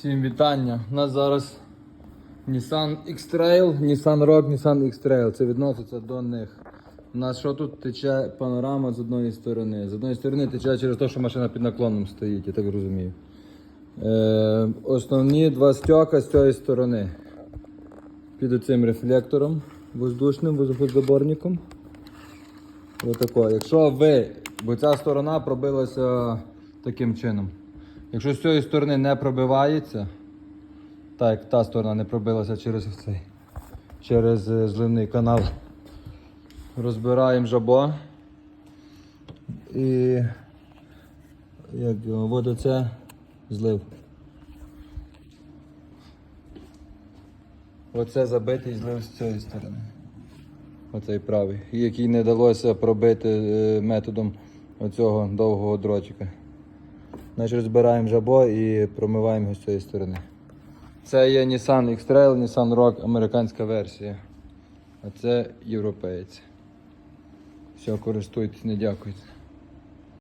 Всім вітання. У нас зараз Nissan X-Trail, Nissan Rogue, Nissan X-Trail. Це відноситься до них. У нас що тут тече панорама з одної сторони. З одної сторони тече через те, що машина під наклоном стоїть, я так розумію. Е, основні два стьока з цієї сторони. Під оцим рефлектором воздушним воздухозаборником. Отако. Якщо ви, бо ця сторона пробилася таким чином. Якщо з цієї сторони не пробивається, так як та сторона не пробилася через цей, через е, зливний канал, розбираємо жабо і як от оце злив. Оце забитий злив з цієї сторони. Оцей правий, який не вдалося пробити е, методом оцього довгого дротика. Значить розбираємо жабо і промиваємо його з цієї сторони. Це є Nissan X-Trail, Nissan Rock, американська версія. А це європеєць. Все, користуйтесь, не дякуйте.